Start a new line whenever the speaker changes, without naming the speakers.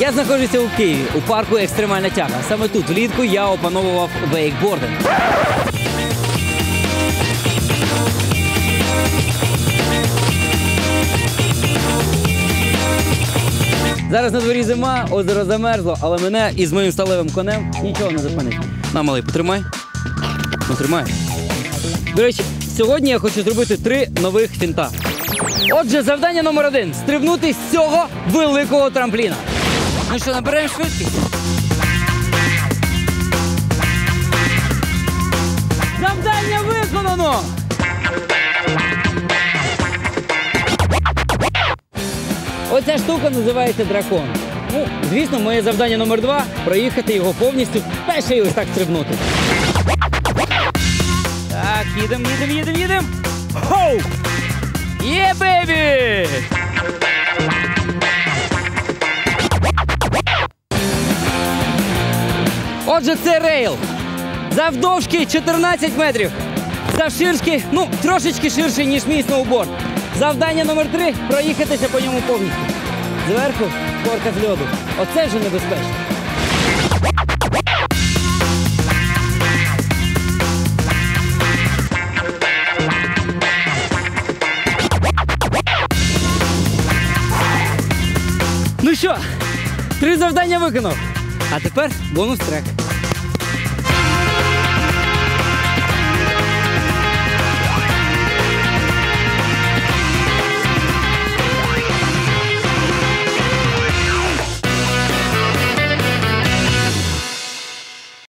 Я знаходжуся у Києві у парку Екстремальна тяга. Саме тут влітку я опановував вейкбординг. Зараз на дворі зима, озеро замерзло, але мене із моїм сталевим конем нічого не зупинить. На, малий, потримай. Ну, тримай. До речі, сьогодні я хочу зробити три нових фінта. Отже, завдання номер один стрибнути з цього великого трампліна. Ну що, наберемо швидкість? Завдання виконано! Оця штука називається дракон. Ну, звісно, моє завдання номер два проїхати його повністю та ще й ось так стрибнути. Так, їдем, їдем, їдем, їдем. Хоу! Є, бебі! Отже, це рейл. Завдовжки 14 метрів. Завширшки, ну, трошечки ширший, ніж мій сноуборд. Завдання номер три проїхатися по ньому повністю. Зверху корка з льоду. Оце вже небезпечно. Ну що, три завдання виконав. А тепер бонус трек.